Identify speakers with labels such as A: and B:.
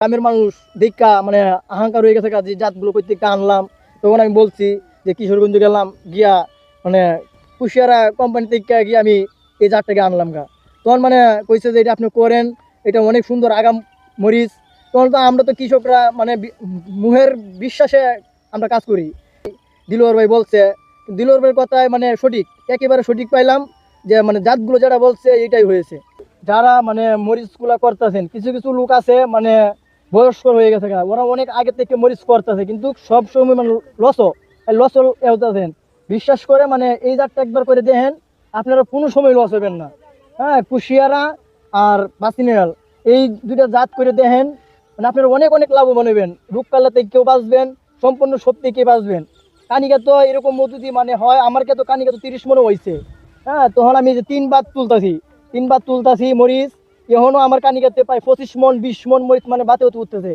A: গ্রামের মানুষ দেখা মানে আহাঙ্কার হয়ে গেছে যে জাতগুলো করতে আনলাম। তখন আমি বলছি যে কিশোরগঞ্জ গেলাম, গিয়া মানে কুশিয়ারা কোম্পানি থেকে গিয়ে আমি এই জাতটাকে আনলাম গা। তখন মানে কইছে যে এটা আপনি করেন, এটা অনেক সুন্দর আগাম মরিচ। তখন তো আমরা তো কৃষকরা মানে মুহের বিশ্বাসে আমরা কাজ করি। দিলোয়ার ভাই বলছে দিলোয়ার ভাইয়ের কথায় মানে সঠিক, একেবারে সঠিক পাইলাম যে মানে জাতগুলো যারা বলছে এটাই হয়েছে। যারা মানে মরিচগুলা করতেছেন, কিছু কিছু লোক আছে মানে বয়স্ক হয়ে গেছে ওরা অনেক আগে থেকে মরিচ করতেছে, কিন্তু সব সময় মানে লসও। লস এওতাছেন বিশ্বাস করে মানে এই জাতটা একবার করে দেখেন, আপনারা কোনো সময় লস হবেন না। হ্যাঁ কুশিয়ারা আর বাসিনিয়াল এই দুইটা জাত করে দেখেন মানে আপনারা অনেক অনেক লাভবান হবেন। রূপকাল্লা থেকে কেউ বাঁচবেন, সম্পূর্ণ সত্যি থেকে বাঁচবেন। কানিকা তো এরকম মধুদি মানে হয়, আমার কে তো কানিকা তো তিরিশ মনে হয়েছে হ্যাঁ তখন আমি যে তিন তিনবার তুলতাছি তিনবার তুলতাছি মরিচ এখনও আমার কানিকাতে পায় পঁচিশ মন বিশ মন মরিচ মানে হতে উঠতেছে।